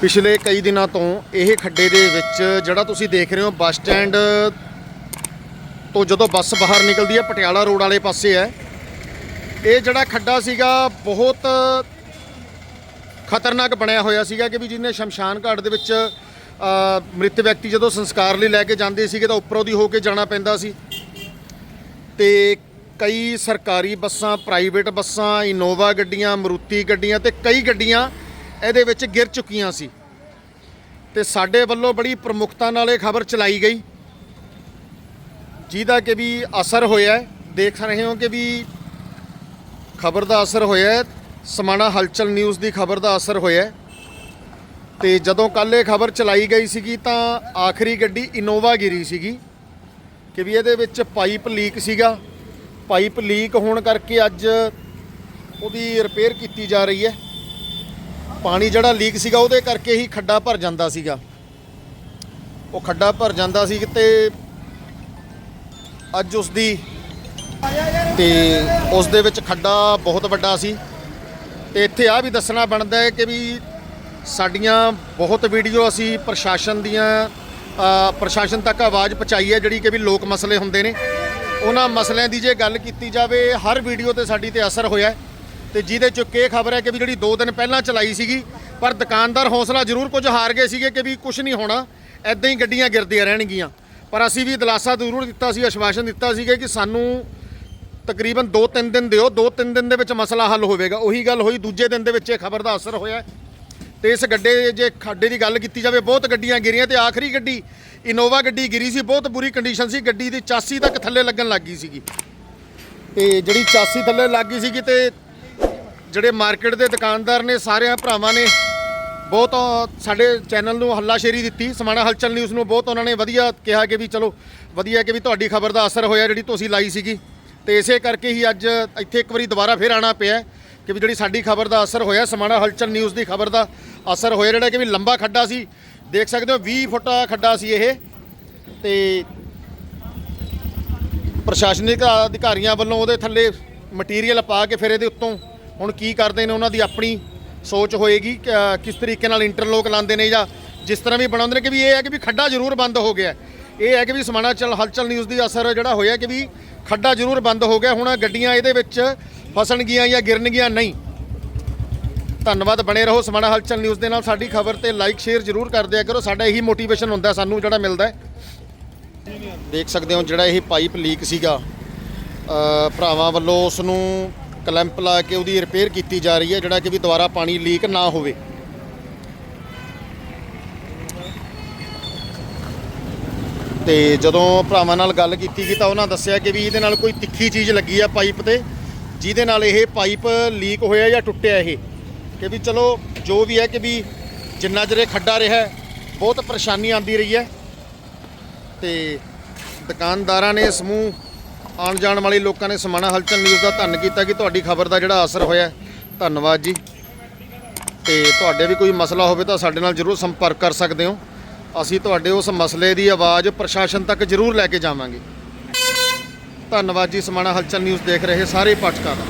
ਪਿਛਲੇ ਕਈ ਦਿਨਾਂ ਤੋਂ ਇਹ ਖੱਡੇ ਦੇ ਵਿੱਚ ਜਿਹੜਾ ਤੁਸੀਂ ਦੇਖ ਰਹੇ ਹੋ ਬੱਸ ਸਟੈਂਡ ਤੋਂ ਜਦੋਂ ਬੱਸ ਬਾਹਰ ਨਿਕਲਦੀ ਹੈ, ਪਟਿਆਲਾ ਰੋਡ ਵਾਲੇ ਪਾਸੇ ਹੈ। ਇਹ ਜਿਹੜਾ ਖੱਡਾ ਸੀਗਾ ਬਹੁਤ ਖਤਰਨਾਕ ਬਣਿਆ ਹੋਇਆ ਸੀਗਾ ਕਿ ਵੀ ਜਿਹਨੇ ਸ਼ਮਸ਼ਾਨ ਘਾਟ ਦੇ ਵਿੱਚ ਮ੍ਰਿਤ ਵਿਅਕਤੀ ਜਦੋਂ ਸੰਸਕਾਰ ਲਈ ਲੈ ਕੇ ਜਾਂਦੇ ਸੀਗੇ ਤਾਂ ਉੱਪਰੋਂ ਦੀ ਹੋ ਕੇ ਜਾਣਾ ਪੈਂਦਾ ਸੀ। ਤੇ ਕਈ ਸਰਕਾਰੀ ਬੱਸਾਂ ਪ੍ਰਾਈਵੇਟ ਬੱਸਾਂ ਇਨੋਵਾ ਗੱਡੀਆਂ ਮਰੂਤੀ ਗੱਡੀਆਂ ਤੇ ਕਈ ਗੱਡੀਆਂ ਇਹਦੇ ਵਿੱਚ ਗਿਰ ਚੁੱਕੀਆਂ ਸੀ। ਤੇ ਸਾਡੇ ਵੱਲੋਂ ਬੜੀ ਪ੍ਰਮੁਖਤਾ ਨਾਲ ਇਹ ਖਬਰ ਚਲਾਈ ਗਈ। ਜਿਹਦਾ ਕਿ ਵੀ ਅਸਰ ਹੋਇਆ ਦੇਖ ਰਹੇ ਹੋ ਕਿ ਵੀ ਖਬਰ ਦਾ ਅਸਰ ਹੋਇਆ ਸਮਾਣਾ ਹਲਚਲ ਨਿਊਜ਼ ਦੀ ਖਬਰ ਦਾ ਅਸਰ ਹੋਇਆ ਹੈ। ਤੇ ਜਦੋਂ ਕੱਲ ਇਹ ਖਬਰ ਚਲਾਈ ਗਈ ਸੀਗੀ ਤਾਂ ਆਖਰੀ ਗੱਡੀ ਇਨੋਵਾ ਗਿਰੀ ਸੀਗੀ। ਕਿ ਵੀ ਇਹਦੇ ਵਿੱਚ ਪਾਈਪ ਲੀਕ ਸੀਗਾ। ਪਾਈਪ ਲੀਕ ਹੋਣ ਕਰਕੇ ਅੱਜ ਉਹਦੀ ਰਿਪੇਅਰ ਕੀਤੀ ਜਾ ਰਹੀ ਹੈ। ਪਾਣੀ ਜਿਹੜਾ ਲੀਕ ਸੀਗਾ ਉਹਦੇ ਕਰਕੇ ਹੀ ਖੱਡਾ ਭਰ ਜਾਂਦਾ ਸੀਗਾ। ਉਹ ਖੱਡਾ ਭਰ ਜਾਂਦਾ ਸੀ ਤੇ ਅੱਜ ਉਸ ਦੀ ਤੇ ਉਸ ਦੇ ਵਿੱਚ ਖੱਡਾ ਬਹੁਤ ਵੱਡਾ ਸੀ। ਤੇ ਇੱਥੇ ਆ ਵੀ ਦੱਸਣਾ ਬਣਦਾ ਹੈ ਕਿ ਵੀ ਸਾਡੀਆਂ ਬਹੁਤ ਵੀਡੀਓ ਅਸੀਂ ਪ੍ਰਸ਼ਾਸਨ ਦੀਆਂ ਪ੍ਰਸ਼ਾਸਨ ਤੱਕ ਆਵਾਜ਼ ਪਹੁੰਚਾਈ ਹੈ ਜਿਹੜੀ ਕਿ ਵੀ ਲੋਕ ਮਸਲੇ ਹੁੰਦੇ ਨੇ। ਉਹਨਾਂ ਮਸਲਿਆਂ ਦੀ ਜੇ ਗੱਲ ਕੀਤੀ ਜਾਵੇ, ਹਰ ਵੀਡੀਓ ਤੇ ਸਾਡੀ ਤੇ ਅਸਰ ਹੋਇਆ ਹੈ। ਤੇ ਜਿਹਦੇ ਚ ਇਹ ਖਬਰ ਹੈ ਕਿ ਵੀ ਜਿਹੜੀ 2 ਦਿਨ ਪਹਿਲਾਂ ਚਲਾਈ ਸੀਗੀ, ਪਰ ਦੁਕਾਨਦਾਰ ਹੌਸਲਾ ਜ਼ਰੂਰ ਕੁਝ ਹਾਰ ਗਏ ਸੀਗੇ ਕਿ ਵੀ ਕੁਝ ਨਹੀਂ ਹੋਣਾ ਐਦਾਂ ਹੀ ਗੱਡੀਆਂ ਗਿਰਦੀਆਂ ਰਹਿਣਗੀਆਂ। ਪਰ ਅਸੀਂ ਵੀ ਦਿਲਾਸਾ ਜ਼ਰੂਰ ਦਿੱਤਾ ਸੀ, ਆਸ਼ਵਾਸਨ ਦਿੱਤਾ ਸੀਗਾ ਕਿ ਸਾਨੂੰ ਤਕਰੀਬਨ 2-3 ਦਿਨ ਦਿਓ 2-3 ਦਿਨ ਦੇ ਵਿੱਚ ਮਸਲਾ ਹੱਲ ਹੋਵੇਗਾ। ਉਹੀ ਗੱਲ ਹੋਈ, ਦੂਜੇ ਦਿਨ ਦੇ ਵਿੱਚ ਇਹ ਖਬਰ ਦਾ ਅਸਰ ਹੋਇਆ। ਤੇ ਇਸ ਗੱਡੇ ਜੇ ਖੱਡੇ ਦੀ ਗੱਲ ਕੀਤੀ ਜਾਵੇ, ਬਹੁਤ ਗੱਡੀਆਂ ਗਿਰੀਆਂ ਤੇ ਆਖਰੀ ਗੱਡੀ ਇਨੋਵਾ ਗੱਡੀ ਗਿਰੀ ਸੀ, ਬਹੁਤ ਬੁਰੀ ਕੰਡੀਸ਼ਨ ਸੀ, ਗੱਡੀ ਦੀ ਚਾਸੀ ਤੱਕ ਥੱਲੇ ਲੱਗਣ ਲੱਗ ਗਈ ਸੀਗੀ। ਤੇ ਜਿਹੜੀ ਚਾਸੀ ਥੱਲੇ ਲੱਗ ਗਈ ਸੀਗੀ ਤੇ ਜਿਹੜੇ ਮਾਰਕੀਟ ਦੇ ਦੁਕਾਨਦਾਰ ਨੇ, ਸਾਰਿਆਂ ਭਰਾਵਾਂ ਨੇ ਬਹੁਤ ਸਾਡੇ ਚੈਨਲ ਨੂੰ ਹੱਲਾਸ਼ੇਰੀ ਦਿੱਤੀ, ਸਮਾਣਾ ਹਲਚਲ ਨਿਊਜ਼ ਨੂੰ ਬਹੁਤ ਉਹਨਾਂ ਨੇ ਵਧੀਆ ਕਿਹਾ ਕਿ ਵੀ ਚਲੋ ਵਧੀਆ ਕਿ ਵੀ ਤੁਹਾਡੀ ਖਬਰ ਦਾ ਅਸਰ ਹੋਇਆ ਜਿਹੜੀ ਤੁਸੀਂ ਲਾਈ ਸੀਗੀ। ਤੇ ਇਸੇ ਕਰਕੇ ਹੀ ਅੱਜ ਇੱਥੇ ਇੱਕ ਵਾਰੀ ਦੁਬਾਰਾ ਫਿਰ ਆਣਾ ਪਿਆ ਕਿ ਵੀ ਜਿਹੜੀ ਸਾਡੀ ਖਬਰ ਦਾ ਅਸਰ ਹੋਇਆ, ਸਮਾਣਾ ਹਲਚਲ ਨਿਊਜ਼ ਦੀ ਖਬਰ ਦਾ ਅਸਰ ਹੋਇਆ, ਜਿਹੜਾ ਕਿ ਵੀ ਲੰਬਾ ਖੱਡਾ ਸੀ। ਦੇਖ ਸਕਦੇ ਹੋ 20 ਫੁੱਟ ਖੱਡਾ ਸੀ ਇਹ। ਤੇ ਪ੍ਰਸ਼ਾਸਨਿਕ ਅਧਿਕਾਰੀਆਂ ਵੱਲੋਂ ਉਹਦੇ ਥੱਲੇ ਮਟੀਰੀਅਲ ਪਾ ਕੇ ਫਿਰ ਇਹਦੇ ਉੱਤੋਂ ਹੁਣ ਕੀ ਕਰਦੇ ਨੇ ਉਹਨਾਂ ਦੀ ਆਪਣੀ ਸੋਚ ਹੋਏਗੀ ਕਿਸ ਤਰੀਕੇ ਨਾਲ ਇੰਟਰਲੋਕ ਲਾਉਂਦੇ ਨੇ ਜਾਂ ਜਿਸ ਤਰ੍ਹਾਂ ਵੀ ਬਣਾਉਂਦੇ ਨੇ ਕਿ ਵੀ ਇਹ ਹੈ ਕਿ ਵੀ ਖੱਡਾ ਜ਼ਰੂਰ ਬੰਦ ਹੋ ਗਿਆ ਇਹ ਹੈ ਕਿ ਵੀ ਸਮਾਣਾ ਚਲ, ਹਲਚਲ ਨਿਊਜ਼ ਦੀ ਅਸਰ ਜਿਹੜਾ ਹੋਇਆ ਕਿ ਵੀ ਖੱਡਾ ਜ਼ਰੂਰ ਬੰਦ ਹੋ ਗਿਆ, ਹੁਣ ਗੱਡੀਆਂ ਇਹਦੇ ਵਿੱਚ ਫਸਣਗੀਆਂ ਜਾਂ ਗਿਰਨਗੀਆਂ ਨਹੀਂ। ਧੰਨਵਾਦ, ਬਣੇ ਰਹੋ ਸਮਾਣਾ ਹਲਚਲ ਨਿਊਜ਼ ਦੇ ਨਾਲ। ਸਾਡੀ ਖਬਰ ਤੇ ਲਾਈਕ ਸ਼ੇਅਰ ਜ਼ਰੂਰ ਕਰ ਦਿਆ ਕਰੋ। ਸਾਡਾ ਇਹੀ ਮੋਟੀਵੇਸ਼ਨ ਹੁੰਦਾ, ਸਾਨੂੰ ਜਿਹੜਾ ਮਿਲਦਾ ਦੇਖ ਸਕਦੇ ਹੋ ਜਿਹੜਾ ਇਹ ਪਾਈਪ ਲੀਕ ਸੀਗਾ। ਭਰਾਵਾਂ ਵੱਲੋਂ ਉਸ ਨੂੰ ਕਲੈਂਪ ਲਾ ਕੇ ਉਹਦੀ ਰਿਪੇਅਰ ਕੀਤੀ ਜਾ ਰਹੀ ਹੈ, ਜਿਹੜਾ ਕਿ ਵੀ ਦੁਬਾਰਾ ਪਾਣੀ ਲੀਕ ਨਾ ਹੋਵੇ। ਤੇ ਜਦੋਂ ਭਰਾਵਾਂ ਨਾਲ ਗੱਲ ਕੀਤੀ ਗਈ ਤਾਂ ਉਹਨਾਂ ਦੱਸਿਆ ਕਿ ਵੀ ਇਹਦੇ ਨਾਲ ਕੋਈ ਤਿੱਖੀ ਚੀਜ਼ ਲੱਗੀ ਆ ਪਾਈਪ ਤੇ, ਜਿਹਦੇ ਨਾਲ ਇਹ ਪਾਈਪ ਲੀਕ ਹੋਇਆ ਜਾਂ ਟੁੱਟਿਆ ਇਹ। ਕਿ ਵੀ ਚਲੋ, ਜੋ ਵੀ ਹੈ ਕਿ ਵੀ ਜਿੰਨਾ ਚਿਰ ਇਹ ਖੱਡਾ ਰਿਹਾ, ਬਹੁਤ ਪਰੇਸ਼ਾਨੀ ਆਂਦੀ ਰਹੀ ਹੈ। ਤੇ ਦੁਕਾਨਦਾਰਾਂ ਨੇ ਸਮੂਹ ਆਉਣ ਜਾਣ ਵਾਲੇ ਲੋਕਾਂ ਨੇ ਸਮਾਣਾ ਹਲਚਲ ਨਿਊਜ਼ ਦਾ ਧੰਨ ਕੀਤਾ ਕਿ ਤੁਹਾਡੀ ਖਬਰ ਦਾ ਜਿਹੜਾ ਅਸਰ ਹੋਇਆ ਧੰਨਵਾਦ ਜੀ। ਤੇ ਤੁਹਾਡੇ ਵੀ ਕੋਈ ਮਸਲਾ ਹੋਵੇ ਤਾਂ ਸਾਡੇ ਨਾਲ ਜਰੂਰ ਸੰਪਰਕ ਕਰ ਸਕਦੇ ਹੋ। ਅਸੀਂ ਤੁਹਾਡੇ ਉਸ ਮਸਲੇ ਦੀ ਆਵਾਜ਼ ਪ੍ਰਸ਼ਾਸਨ ਤੱਕ ਜਰੂਰ ਲੈ ਕੇ ਜਾਵਾਂਗੇ। ਧੰਨਵਾਦ ਜੀ। ਸਮਾਣਾ ਹਲਚਲ ਨਿਊਜ਼ ਦੇਖ ਰਹੇ ਸਾਰੇ ਪਾਠਕਾਂ ਦਾ।